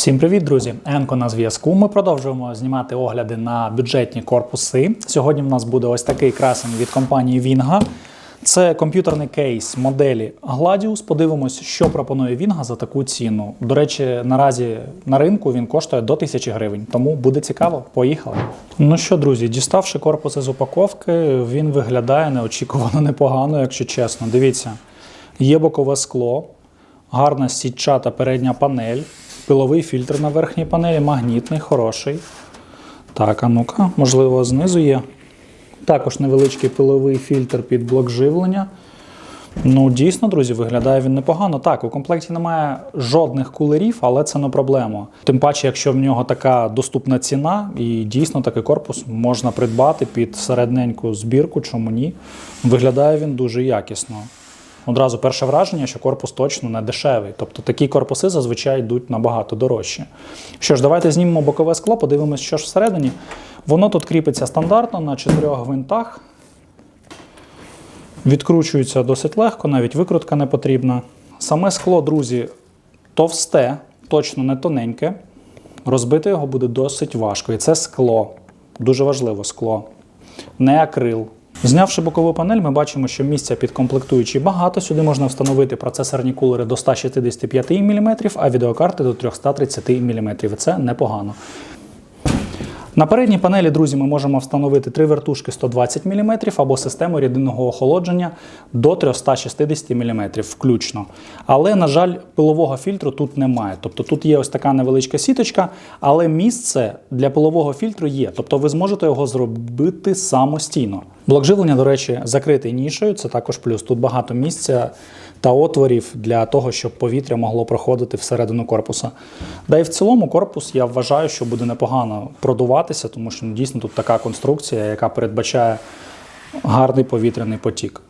Всім привіт, друзі! Енко на зв'язку. Ми продовжуємо знімати огляди на бюджетні корпуси. Сьогодні в нас буде ось такий красень від компанії Вінга. Це комп'ютерний кейс моделі Gladius. Подивимось, що пропонує Вінга за таку ціну. До речі, наразі на ринку він коштує до 1000 гривень, тому буде цікаво. Поїхали. Ну що, друзі, діставши корпус із упаковки, він виглядає неочікувано непогано, якщо чесно. Дивіться, є бокове скло, гарна сітчата передня панель, пиловий фільтр на верхній панелі, магнітний, хороший. Так, а ну-ка, можливо, знизу є. Також невеличкий пиловий фільтр під блок живлення. Ну, дійсно, друзі, виглядає він непогано. Так, у комплекті немає жодних кулерів, але це не проблема. Тим паче, якщо в нього така доступна ціна, і дійсно такий корпус можна придбати під середненьку збірку, чому ні. Виглядає він дуже якісно. Одразу перше враження, що корпус точно не дешевий. Тобто такі корпуси зазвичай йдуть набагато дорожче. Що ж, давайте знімемо бокове скло, подивимось, що ж всередині. Воно тут кріпиться стандартно на чотирьох гвинтах. Відкручується досить легко, навіть викрутка не потрібна. Саме скло, друзі, товсте, точно не тоненьке. Розбити його буде досить важко. І це скло. Дуже важливо скло. Не акрил. Знявши бокову панель, ми бачимо, що місця під комплектуючі багато. Сюди можна встановити процесорні кулери до 165 мм, а відеокарти до 330 мм. Це непогано. На передній панелі, друзі, ми можемо встановити три вертушки 120 мм або систему рідинного охолодження до 360 мм включно. Але, на жаль, пилового фільтру тут немає. Тобто тут є ось така невеличка сіточка, але місце для пилового фільтру є. Тобто ви зможете його зробити самостійно. Блок живлення, до речі, закритий нішею, це також плюс. Тут багато місця та отворів для того, щоб повітря могло проходити всередину корпуса. Да і в цілому корпус я вважаю, що буде непогано продуватися, тому що ну, дійсно тут така конструкція, яка передбачає гарний повітряний потік.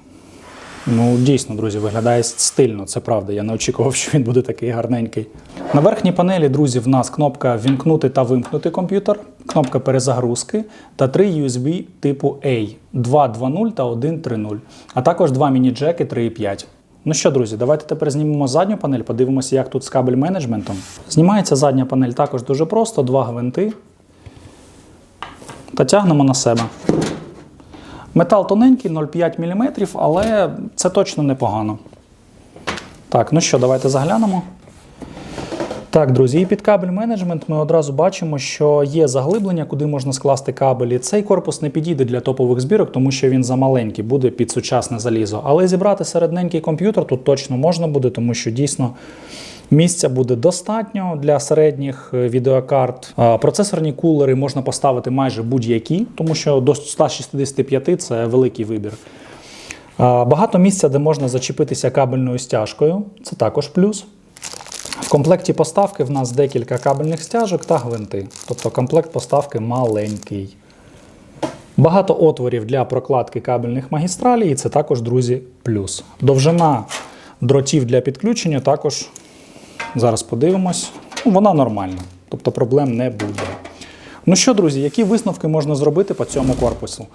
Ну, дійсно, друзі, виглядає стильно, це правда. Я не очікував, що він буде такий гарненький. На верхній панелі, друзі, в нас кнопка Вімкнути та вимкнути комп'ютер, кнопка перезагрузки та три USB типу A 2.2.0 та 1.3.0, а також два міні-джеки 3.5. Ну що, друзі, давайте тепер знімемо задню панель, подивимося, як тут з кабель менеджментом. Знімається задня панель також дуже просто, два гвинти. Та тягнемо на себе. Метал тоненький, 0,5 мм, але це точно непогано. Так, ну що, давайте заглянемо. Так, друзі, і під кабель менеджмент ми одразу бачимо, що є заглиблення, куди можна скласти кабелі. Цей корпус не підійде для топових збірок, тому що він замаленький, буде під сучасне залізо. Але зібрати середненький комп'ютер тут точно можна буде, тому що дійсно місця буде достатньо для середніх е, відеокарт. Процесорні кулери можна поставити майже будь-які, тому що до 165 це великий вибір. Багато місця, де можна зачепитися кабельною стяжкою, це також плюс. В комплекті поставки в нас декілька кабельних стяжок та гвинти. Тобто комплект поставки маленький. Багато отворів для прокладки кабельних магістралей, і це також, друзі, плюс. Довжина дротів для підключення також, зараз подивимось, ну, вона нормальна, тобто проблем не буде. Ну що, друзі, які висновки можна зробити по цьому корпусу?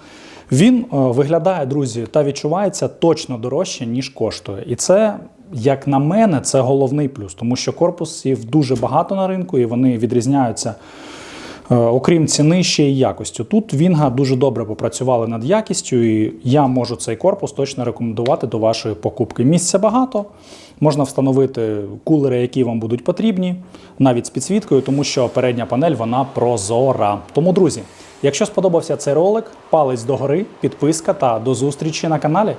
Він е, виглядає, друзі, та відчувається точно дорожче, ніж коштує. І це, як на мене, це головний плюс, тому що корпусів дуже багато на ринку і вони відрізняються. Е, Окрім ціни, ще й якостю. Тут Вінга дуже добре попрацювали над якістю, і я можу цей корпус точно рекомендувати до вашої покупки. Місця багато, можна встановити кулери, які вам будуть потрібні, навіть з підсвіткою, тому що передня панель вона прозора. Тому, друзі, якщо сподобався цей ролик, палець догори, підписка та до зустрічі на каналі.